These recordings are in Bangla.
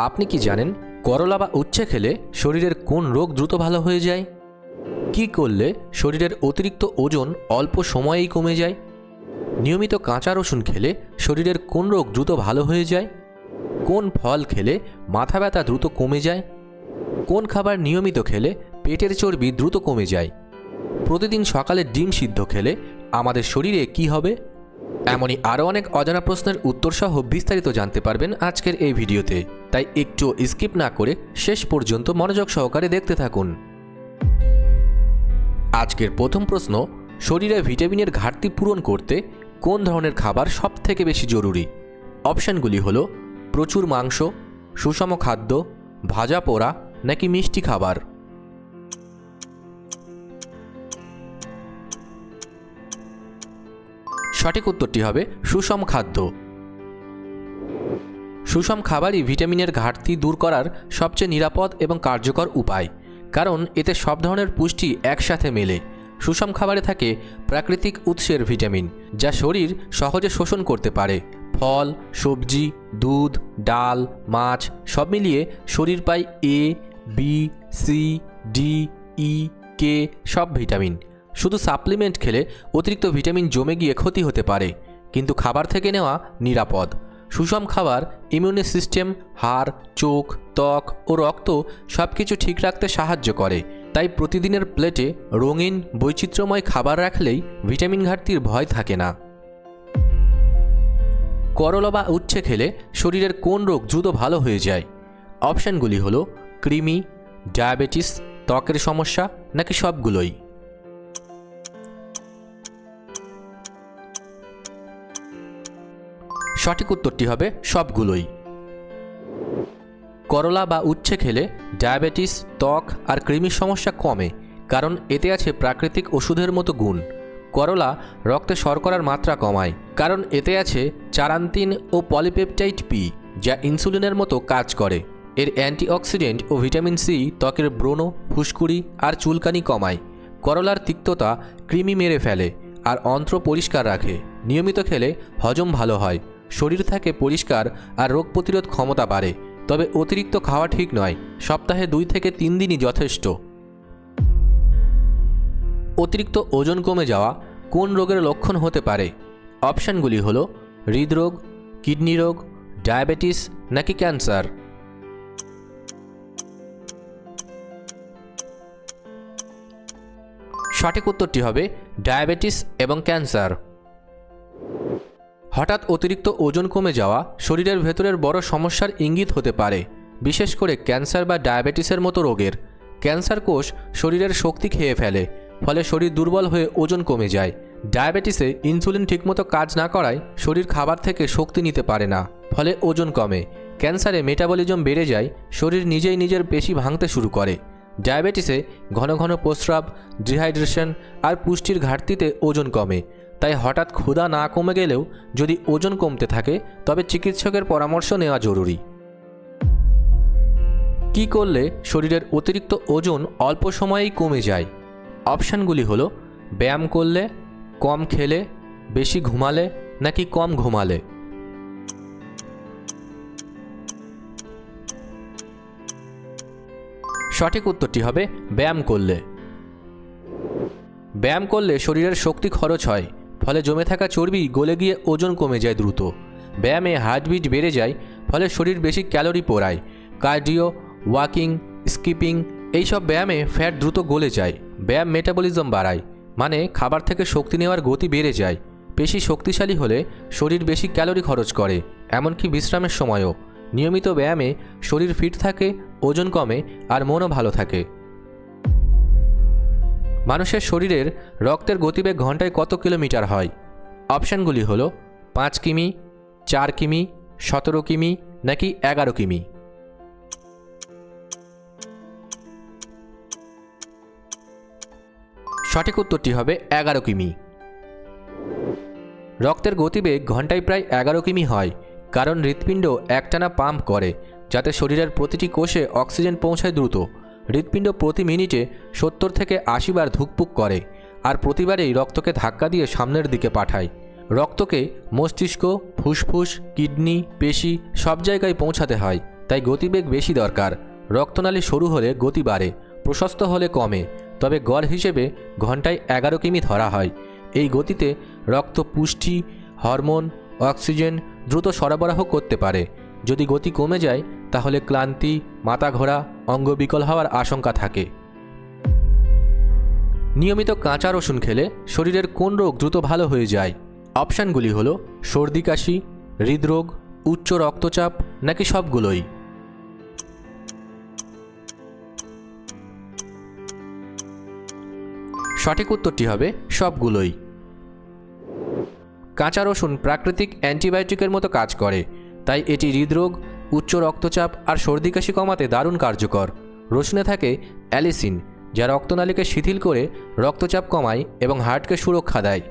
আপনি কি জানেন, করলা বা উচ্ছে খেলে শরীরের কোন রোগ দ্রুত ভালো হয়ে যায়? কি করলে শরীরের অতিরিক্ত ওজন অল্প সময়েই কমে যায়? নিয়মিত কাঁচা রসুন খেলে শরীরের কোন রোগ দ্রুত ভালো হয়ে যায়? কোন ফল খেলে মাথা ব্যথা দ্রুত কমে যায়? কোন খাবার নিয়মিত খেলে পেটের চর্বি দ্রুত কমে যায়? প্রতিদিন সকালে ডিম সিদ্ধ খেলে আমাদের শরীরে কি হবে? এমনই আরও অনেক অজানা প্রশ্নের উত্তরসহ বিস্তারিত জানতে পারবেন আজকের এই ভিডিওতে। তাই একটু স্কিপ না করে শেষ পর্যন্ত মনোযোগ সহকারে দেখতে থাকুন। আজকের প্রথম প্রশ্ন, শরীরে ভিটামিনের ঘাটতি পূরণ করতে কোন ধরনের খাবার সব থেকে বেশি জরুরি? অপশানগুলি হল, প্রচুর মাংস, সুষম খাদ্য, ভাজা পোড়া নাকি মিষ্টি খাবার? সঠিক উত্তরটি হবে সুষম খাদ্য। সুষম খাবারই ভিটামিনের ঘাটতি দূর করার সবচেয়ে নিরাপদ এবং কার্যকর উপায়। কারণ এতে সব ধরনের পুষ্টি একসাথে মেলে। সুষম খাবারে থাকে প্রাকৃতিক উৎসের ভিটামিন, যা শরীর সহজে শোষণ করতে পারে। ফল, সবজি, দুধ, ডাল, মাছ, সব মিলিয়ে শরীর পায় A, B, C, D, E, K সব ভিটামিন। শুধু সাপ্লিমেন্ট খেলে অতিরিক্ত ভিটামিন জমে গিয়ে ক্ষতি হতে পারে, কিন্তু খাবার থেকে নেওয়া নিরাপদ। সুষম খাবার ইমিউনি সিস্টেম হাড়, চোখ, ত্বক ও রক্ত সব কিছু ঠিক রাখতে সাহায্য করে। তাই প্রতিদিনের প্লেটে রঙিন, বৈচিত্র্যময় খাবার রাখলেই ভিটামিন ঘাটতির ভয় থাকে না। করলা বা উচ্ছে খেলে শরীরের কোন রোগ দ্রুত ভালো হয়ে যায়? অপশানগুলি হলো, কৃমি, ডায়াবেটিস, ত্বকের সমস্যা, নাকি সবগুলোই? সঠিক উত্তরটি হবে সবগুলোই। করলা বা উচ্ছে খেলে ডায়াবেটিস, ত্বক আর কৃমির সমস্যা কমে, কারণ এতে আছে প্রাকৃতিক ওষুধের মতো গুণ। করলা রক্তে শর্করার মাত্রা কমায়, কারণ এতে আছে চারান্তিন ও পলিপেপটাইড পি, যা ইনসুলিনের মতো কাজ করে। এর অ্যান্টিঅক্সিডেন্ট ও ভিটামিন সি ত্বকের ব্রণ, ফুসকুড়ি আর চুলকানি কমায়। করলার তিক্ততা কৃমি মেরে ফেলে আর অন্ত্র পরিষ্কার রাখে। নিয়মিত খেলে হজম ভালো হয়। শরীর থাকে পরিষ্কার আর রোগ প্রতিরোধ ক্ষমতা বাড়ে, তবে অতিরিক্ত খাওয়া ঠিক নয়, সপ্তাহে দুই থেকে তিন দিনই যথেষ্ট। অতিরিক্ত ওজন কমে যাওয়া কোন রোগের লক্ষণ হতে পারে? অপশানগুলি হল হৃদরোগ, কিডনি রোগ, ডায়াবেটিস নাকি ক্যান্সার। সঠিক উত্তরটি হবে ডায়াবেটিস এবং ক্যান্সার। হঠাৎ অতিরিক্ত ওজন কমে যাওয়া শরীরের ভেতরের বড় সমস্যার ইঙ্গিত হতে পারে, বিশেষ করে ক্যান্সার বা ডায়াবেটিসের মতো রোগের। ক্যান্সার কোষ শরীরের শক্তি খেয়ে ফেলে, ফলে শরীর দুর্বল হয়ে ওজন কমে যায়। ডায়াবেটিসে ইনসুলিন ঠিকমতো কাজ না করায় শরীর খাবার থেকে শক্তি নিতে পারে না, ফলে ওজন কমে। ক্যান্সারে মেটাবলিজম বেড়ে যায়, শরীর নিজেই নিজের পেশি ভাঙতে শুরু করে। ডায়াবেটিসে ঘন ঘন প্রস্রাব, ডিহাইড্রেশন আর পুষ্টির ঘাটতিতে ওজন কমে। তাই হঠাৎ ক্ষুধা না কমে গেলেও যদি ওজন কমতে থাকে, তবে চিকিৎসকের পরামর্শ নেওয়া জরুরি। কি করলে শরীরের অতিরিক্ত ওজন অল্প সময়েই কমে যায়? অপশানগুলি হলো, ব্যায়াম করলে, কম খেলে, বেশি ঘুমালে, নাকি কম ঘুমালে? সঠিক উত্তরটি হবে, ব্যায়াম করলে। ব্যায়াম করলে শরীরের শক্তি খরচ হয়। ফলে জমে থাকা চর্বি গলে গিয়ে ওজন কমে যায় দ্রুত। ব্যায়ামে হার্টবিট বেড়ে যায়, ফলে শরীর বেশি ক্যালোরি পোড়ায়। কার্ডিও, ওয়াকিং, স্কিপিং এইসব ব্যায়ামে ফ্যাট দ্রুত গলে যায়, ব্যায়াম মেটাবলিজম বাড়ায় মানে খাবার থেকে শক্তি নেওয়ার গতি বেড়ে যায়। বেশি শক্তিশালী হলে শরীর বেশি ক্যালোরি খরচ করে, এমনকি বিশ্রামের সময়ও। নিয়মিত ব্যায়ামে শরীর ফিট থাকে, ওজন কমে আর মনও ভালো থাকে। মানুষের শরীরের রক্তের গতিবেগ ঘন্টায় কত কিলোমিটার হয়? অপশানগুলি হলো পাঁচ কিমি, চার কিমি, সতেরো কিমি নাকি এগারো কিমি। সঠিক উত্তরটি হবে এগারো কিমি। রক্তের গতিবেগ ঘন্টায় প্রায় এগারো কিমি হয়, কারণ হৃৎপিণ্ড একটানা পাম্প করে, যাতে শরীরের প্রতিটি কোষে অক্সিজেন পৌঁছায় দ্রুত। হৃৎপিণ্ড প্রতি মিনিটে সত্তর থেকে আশি বার ধুকপুক করে আর প্রতিবারেই রক্তকে ধাক্কা দিয়ে সামনের দিকে পাঠায়। রক্তকে মস্তিষ্ক, ফুসফুস, কিডনি, পেশি সব জায়গায় পৌঁছাতে হয়, তাই গতিবেগ বেশি দরকার। রক্তনালী সরু হলে গতি বাড়ে, প্রশস্ত হলে কমে, তবে গড় হিসেবে ঘন্টায় এগারো কিমি ধরা হয়। এই গতিতে রক্ত পুষ্টি, হরমোন, অক্সিজেন দ্রুত সরবরাহ করতে পারে। যদি গতি কমে যায়, তাহলে ক্লান্তি মাথা ঘোরা অঙ্গবিকল হওয়ার আশঙ্কা থাকে। নিয়মিত কাঁচা রসুন খেলে শরীরের কোন রোগ দ্রুত ভালো হয়ে যায়? অপশানগুলি হলো সর্দি কাশি, হৃদরোগ, উচ্চ রক্তচাপ নাকি সবগুলোই? সঠিক উত্তরটি হবে সবগুলোই। কাঁচা রসুন প্রাকৃতিক অ্যান্টিবায়োটিকের মতো কাজ করে, তাই এটি হৃদরোগ উচ্চ রক্তচাপ আর সর্দি কাশি কমাতে দারুণ কার্যকর। রসুনে থাকে অ্যালিসিন, যা রক্তনালীকে শিথিল করে রক্তচাপ কমায় এবং হার্টকে সুরক্ষা দেয়।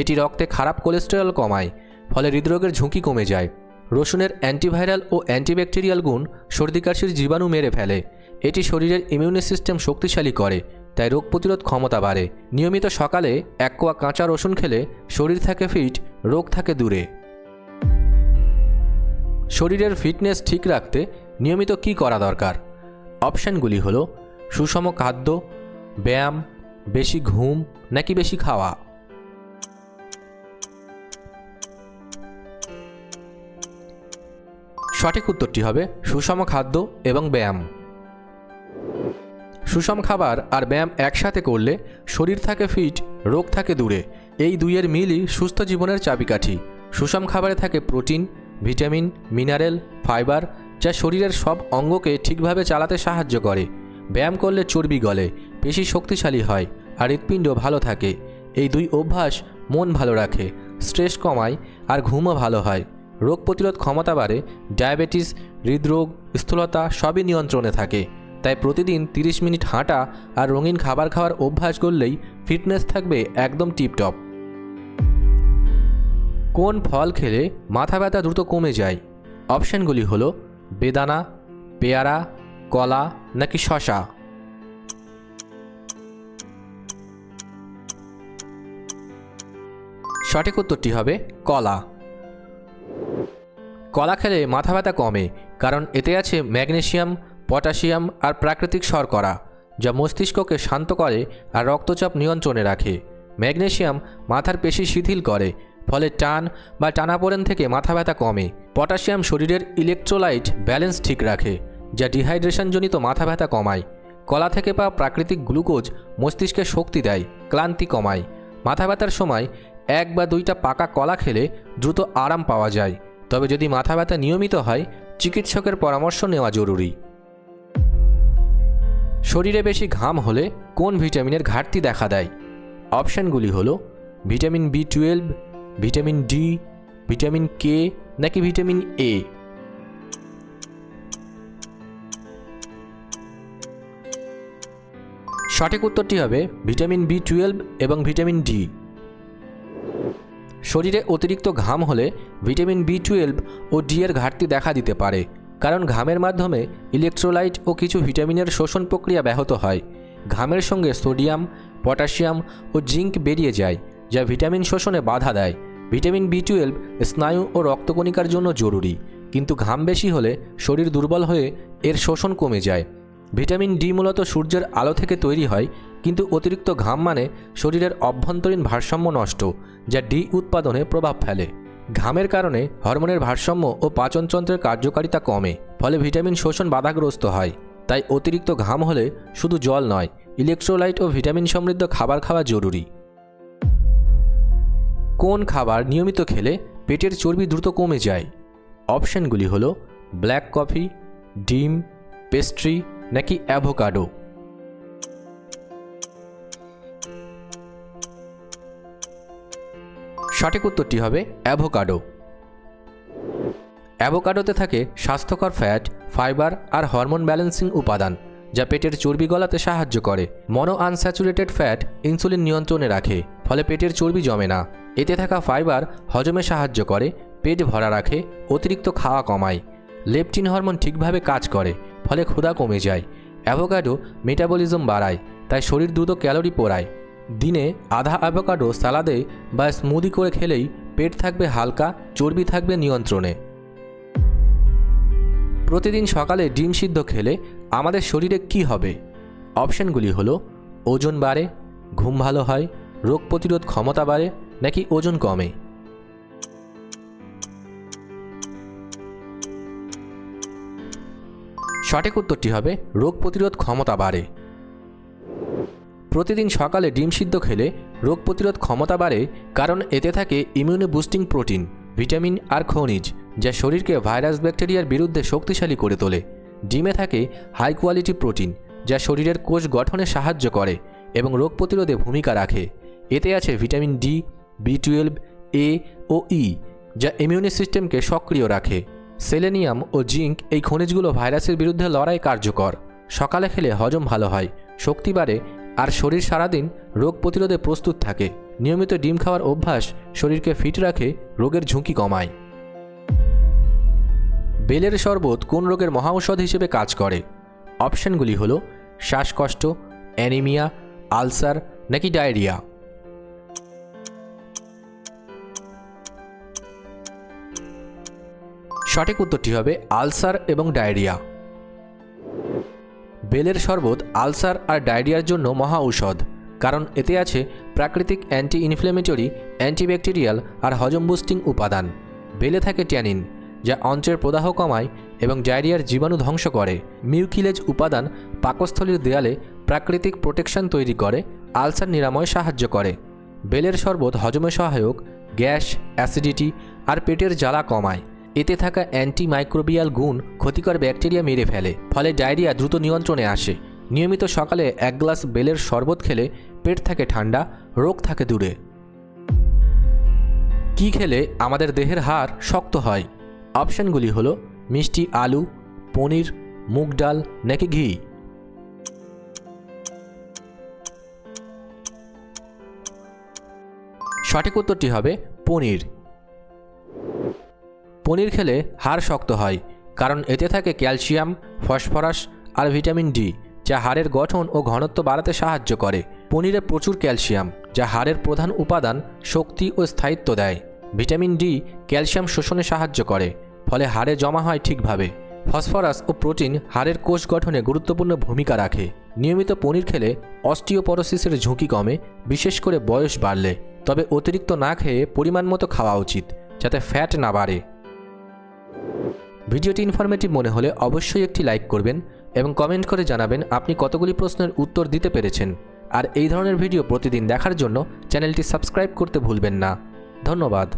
এটি রক্তে খারাপ কোলেস্টেরল কমায়, ফলে হৃদরোগের ঝুঁকি কমে যায়। রসুনের অ্যান্টিভাইরাল ও অ্যান্টিব্যাকটেরিয়াল গুণ সর্দি কাশির জীবাণু মেরে ফেলে। এটি শরীরের ইমিউনি সিস্টেম শক্তিশালী করে, তাই রোগ প্রতিরোধ ক্ষমতা বাড়ে। নিয়মিত সকালে এক কোয়া কাঁচা রসুন খেলে শরীর থাকে ফিট, রোগ থাকে দূরে। শরীরের ফিটনেস ঠিক রাখতে নিয়মিত কি করা দরকার? অপশানগুলি হলো, সুষম খাদ্য, ব্যায়াম, বেশি ঘুম নাকি বেশি খাওয়া? সঠিক উত্তরটি হবে সুষম খাদ্য এবং ব্যায়াম। সুষম খাবার আর ব্যায়াম একসাথে করলে শরীর থাকে ফিট, রোগ থাকে দূরে। এই দুইয়ের মিলই সুস্থ জীবনের চাবিকাঠি। সুষম খাবারে থাকে প্রোটিন ভিটামিন, মিনারেল, ফাইবার, যা শরীরের সব অঙ্গকে ঠিকভাবে চালাতে সাহায্য করে। ব্যায়াম করলে চর্বি গলে পেশি শক্তিশালী হয় আর হৃৎপিণ্ড ভালো থাকে। এই দুই অভ্যাস মন ভালো রাখে, স্ট্রেস কমায় আর ঘুমও ভালো হয়। রোগ প্রতিরোধ ক্ষমতা বাড়ে, ডায়াবেটিস, হৃদরোগ, স্থূলতা সবই নিয়ন্ত্রণে থাকে। তাই প্রতিদিন 30 মিনিট হাঁটা আর রঙিন খাবার খাওয়ার অভ্যাস করলেই ফিটনেস থাকবে একদম টিপটপ। কোন ফল খেলে মাথা ব্যথা দ্রুত কমে যায়? অপশানগুলি হলো বেদানা, পেয়ারা, কলা নাকি শশা সঠিক উত্তরটি হবে কলা। কলা খেলে মাথা ব্যথা কমে, কারণ এতে আছে ম্যাগনেশিয়াম পটাশিয়াম আর প্রাকৃতিক শর্করা, যা মস্তিষ্ককে শান্ত করে আর রক্তচাপ নিয়ন্ত্রণে রাখে। ম্যাগনেশিয়াম মাথার পেশি শিথিল করে ফলে টান বা টানাপোড়েন থেকে মাথা ব্যথা কমে। পটাশিয়াম শরীরের ইলেকট্রোলাইট ব্যালেন্স ঠিক রাখে, যা ডিহাইড্রেশনজনিত মাথা ব্যথা কমায়। কলা থেকে পাওয়া প্রাকৃতিক গ্লুকোজ মস্তিষ্কে শক্তি দেয়, ক্লান্তি কমায়। মাথা ব্যথার সময় এক বা দুইটা পাকা কলা খেলে দ্রুত আরাম পাওয়া যায়। তবে যদি মাথা ব্যথা নিয়মিত হয়, চিকিৎসকের পরামর্শ নেওয়া জরুরি। শরীরে বেশি ঘাম হলে কোন ভিটামিনের ঘাটতি দেখা দেয়? অপশানগুলি হলো vitamin B twelve vitamin D, vitamin K, নাকি ভিটামিন এ? সঠিক উত্তরটি হবে ভিটামিন বি টুয়েলভ এবং ভিটামিন ডি। শরীরে অতিরিক্ত ঘাম হলে ভিটামিন বি টুয়েলভ ও ডি এর ঘাটতি দেখা দিতে পারে, কারণ ঘামের মাধ্যমে ইলেকট্রোলাইট ও কিছু ভিটামিনের শোষণ প্রক্রিয়া ব্যাহত হয়। ঘামের সঙ্গে সোডিয়াম, পটাশিয়াম ও জিঙ্ক বেরিয়ে যায়। যা ভিটামিন শোষণে বাধা দেয়। ভিটামিন বি টুয়েলভ স্নায়ু ও রক্তকণিকার জন্য জরুরি। কিন্তু ঘাম বেশি হলে শরীর দুর্বল হয়ে এর শোষণ কমে যায়। ভিটামিন ডি মূলত সূর্যের আলো থেকে তৈরি হয়, কিন্তু অতিরিক্ত ঘাম মানে শরীরের অভ্যন্তরীণ ভারসাম্য নষ্ট, যা ডি উৎপাদনে প্রভাব ফেলে। ঘামের কারণে হরমোনের ভারসাম্য ও পাচনতন্ত্রের কার্যকারিতা কমে, ফলে ভিটামিন শোষণ বাধাগ্রস্ত হয়। তাই অতিরিক্ত ঘাম হলে শুধু জল নয়, ইলেকট্রোলাইট ও ভিটামিন সমৃদ্ধ খাবার খাওয়া জরুরি। কোন খাবার নিয়মিত খেলে পেটের চর্বি দ্রুত কমে যায়? অপশানগুলি হলো ব্ল্যাক কফি, ডিম, পেস্ট্রি নাকি অ্যাভোকাডো। সঠিক উত্তরটি হবে অ্যাভোকাডো। অ্যাভোকাডোতে থাকে স্বাস্থ্যকর ফ্যাট, ফাইবার আর হরমোন ব্যালেন্সিং উপাদান, যা পেটের চর্বি গলাতে সাহায্য করে। মনো আনস্যাচুরেটেড ফ্যাট ইনসুলিন নিয়ন্ত্রণে রাখে, ফলে পেটের চর্বি জমে না। এতে থাকা ফাইবার হজমে সাহায্য করে, পেট ভরা রাখে, অতিরিক্ত খাওয়া কমায়। লেপটিন হরমোন ঠিকভাবে কাজ করে, ফলে ক্ষুধা কমে যায়। অ্যাভোকাডো মেটাবলিজম বাড়ায়, তাই শরীর দ্রুত ক্যালোরি পোড়ায়। দিনে আধা অ্যাভোকাডো সালাদে বা স্মুদি করে খেলেই পেট থাকবে হালকা, চর্বি থাকবে নিয়ন্ত্রণে। প্রতিদিন সকালে ডিম সিদ্ধ খেলে আমাদের শরীরে কি হবে? অপশানগুলি হলো, ওজন বাড়ে, ঘুম ভালো হয়, রোগ প্রতিরোধ ক্ষমতা বাড়ে নাকি ওজন কমে? সঠিক উত্তরটি হবে, রোগ প্রতিরোধ ক্ষমতা বাড়ে। প্রতিদিন সকালে ডিম সিদ্ধ খেলে রোগ প্রতিরোধ ক্ষমতা বাড়ে কারণ এতে থাকে ইমিউনি বুস্টিং প্রোটিন ভিটামিন আর খনিজ, যা শরীরকে ভাইরাস ব্যাকটেরিয়ার বিরুদ্ধে শক্তিশালী করে তোলে। ডিমে থাকে হাই কোয়ালিটি প্রোটিন যা শরীরের কোষ গঠনে সাহায্য করে এবং রোগ প্রতিরোধে ভূমিকা রাখে। এতে আছে vitamin D B twelve A O E যা ইমিউনি সিস্টেমকে সক্রিয় রাখে। সেলেনিয়াম ও জিঙ্ক এই খনিজগুলো ভাইরাসের বিরুদ্ধে লড়াই কার্যকর। সকালে খেলে হজম ভালো হয়, শক্তি বাড়ে, আর শরীর সারাদিন রোগ প্রতিরোধে প্রস্তুত থাকে। নিয়মিত ডিম খাওয়ার অভ্যাস শরীরকে ফিট রাখে, রোগের ঝুঁকি কমায়। বেলের শরবত কোন রোগের মহাঔষধ হিসেবে কাজ করে? অপশনগুলি হল শ্বাসকষ্ট অ্যানিমিয়া আলসার নাকি ডায়রিয়া সঠিক উত্তরটি হবে আলসার এবং ডায়রিয়া। বেলের শরবত আলসার আর ডায়রিয়ার জন্য মহা ঔষধ, কারণ এতে আছে প্রাকৃতিক অ্যান্টি ইনফ্লেমেটরি অ্যান্টিব্যাকটেরিয়াল আর হজম বুস্টিং উপাদান। বেলে থাকে ট্যানিন, যা অন্ত্রের প্রদাহ কমায় এবং ডায়রিয়ার জীবাণু ধ্বংস করে। মিউকিলেজ উপাদান পাকস্থলীর দেয়ালে প্রাকৃতিক প্রোটেকশন তৈরি করে, আলসার নিরাময় সাহায্য করে। বেলের শরবত হজমে সহায়ক, গ্যাস অ্যাসিডিটি আর পেটের জ্বালা কমায়। এতে থাকা অ্যান্টিমাইক্রোবিয়াল গুণ ক্ষতিকর ব্যাকটেরিয়া মেরে ফেলে, ফলে ডায়রিয়া দ্রুত নিয়ন্ত্রণে আসে। নিয়মিত সকালে এক গ্লাস বেলের শরবত খেলে পেট থাকে ঠান্ডা, রোগ থাকে দূরে। কি খেলে আমাদের দেহের হার শক্ত হয়? অপশানগুলি হলো মিষ্টি আলু, পনির, মুগ ডাল নাকি ঘি? সঠিক উত্তরটি হবে পনির। পনির খেলে হাড় শক্ত হয়, কারণ এতে থাকে ক্যালসিয়াম, ফসফরাস আর ভিটামিন ডি, যা হাড়ের গঠন ও ঘনত্ব বাড়াতে সাহায্য করে। পনিরে প্রচুর ক্যালসিয়াম, যা হাড়ের প্রধান উপাদান, শক্তি ও স্থায়িত্ব দেয়। ভিটামিন ডি ক্যালসিয়াম শোষণে সাহায্য করে, ফলে হাড়ে জমা হয় ঠিকভাবে। ফসফরাস ও প্রোটিন হাড়ের কোষ গঠনে গুরুত্বপূর্ণ ভূমিকা রাখে। নিয়মিত পনির খেলে অস্টিওপরোসিসের ঝুঁকি কমে, বিশেষ করে বয়স বাড়লে। তবে অতিরিক্ত না খেয়ে পরিমাণ মতো খাওয়া উচিত, যাতে ফ্যাট না বাড়ে। ভিডিওটি ইনফরমেটিভ মনে হলে অবশ্যই একটি লাইক করবেন এবং কমেন্ট করে জানাবেন আপনি কতগুলি প্রশ্নের উত্তর দিতে পেরেছেন। আর এই ধরনের ভিডিও প্রতিদিন দেখার জন্য চ্যানেলটি সাবস্ক্রাইব করতে ভুলবেন না। ধন্যবাদ।